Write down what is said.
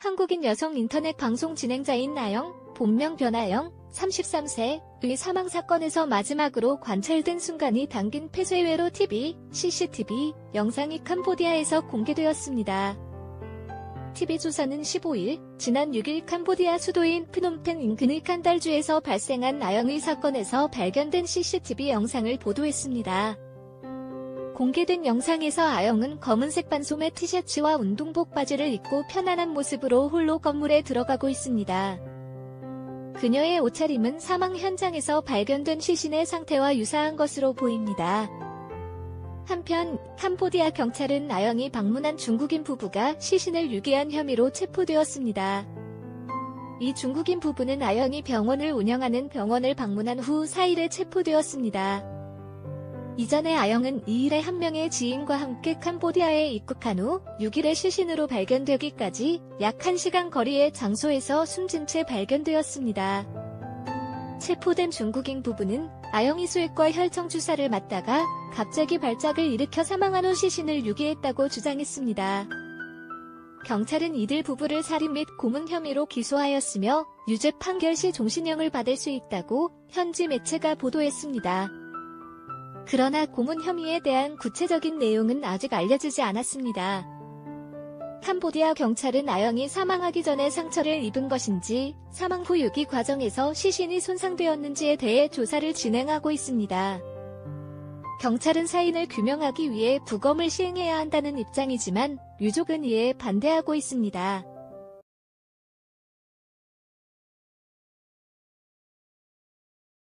한국인 여성 인터넷 방송 진행자인 나영, 본명 변아영, 33세의 사망 사건에서 마지막으로 관찰된 순간이 담긴 폐쇄회로 TV, CCTV 영상이 캄보디아에서 공개되었습니다. TV 조사는 15일, 지난 6일 캄보디아 수도인 프놈펜 인근의 칸달주에서 발생한 나영의 사건에서 발견된 CCTV 영상을 보도했습니다. 공개된 영상에서 아영은 검은색 반소매 티셔츠와 운동복 바지를 입고 편안한 모습으로 홀로 건물에 들어가고 있습니다. 그녀의 옷차림은 사망 현장에서 발견된 시신의 상태와 유사한 것으로 보입니다. 한편 캄보디아 경찰은 아영이 방문한 중국인 부부가 시신을 유기한 혐의로 체포되었습니다. 이 중국인 부부는 아영이 병원을 운영하는 병원을 방문한 후 4일에 체포되었습니다. 이전에 아영은 2일에 한 명의 지인과 함께 캄보디아에 입국한 후 6일에 시신으로 발견되기까지 약 1시간 거리의 장소에서 숨진 채 발견되었습니다. 체포된 중국인 부부는 아영이 수액과 혈청 주사를 맞다가 갑자기 발작을 일으켜 사망한 후 시신을 유기했다고 주장했습니다. 경찰은 이들 부부를 살인 및 고문 혐의로 기소하였으며 유죄 판결 시 종신형을 받을 수 있다고 현지 매체가 보도했습니다. 그러나 고문 혐의에 대한 구체적인 내용은 아직 알려지지 않았습니다. 캄보디아 경찰은 아영이 사망하기 전에 상처를 입은 것인지 사망 후 유기 과정에서 시신이 손상되었는지에 대해 조사를 진행하고 있습니다. 경찰은 사인을 규명하기 위해 부검을 시행해야 한다는 입장이지만 유족은 이에 반대하고 있습니다.